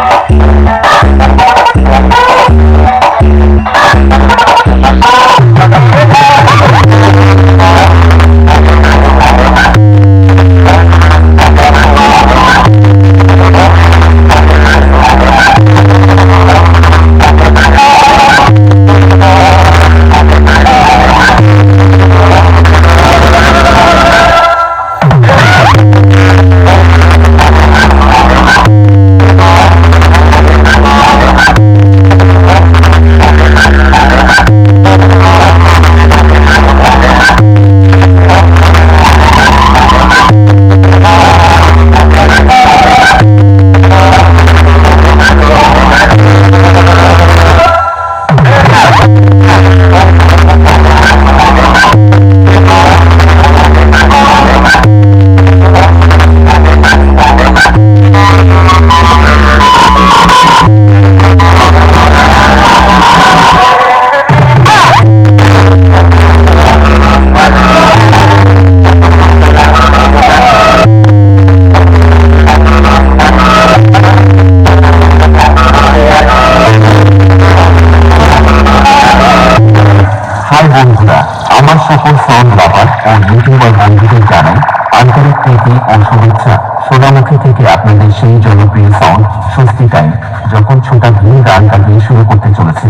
Thank you. বন্ধুরা, আমার সকল সাউন্ড লাভার ও ইউটিউবার বন্ধুদের জানাই আন্তরিক প্রীতি ও শুভেচ্ছা সোনামুখী থেকে আপনাদের সেই জনপ্রিয় সাউন্ড স্বস্তি টাইম যখন ছোটা ভিন গানটা দিয়ে শুরু করতে চলেছে।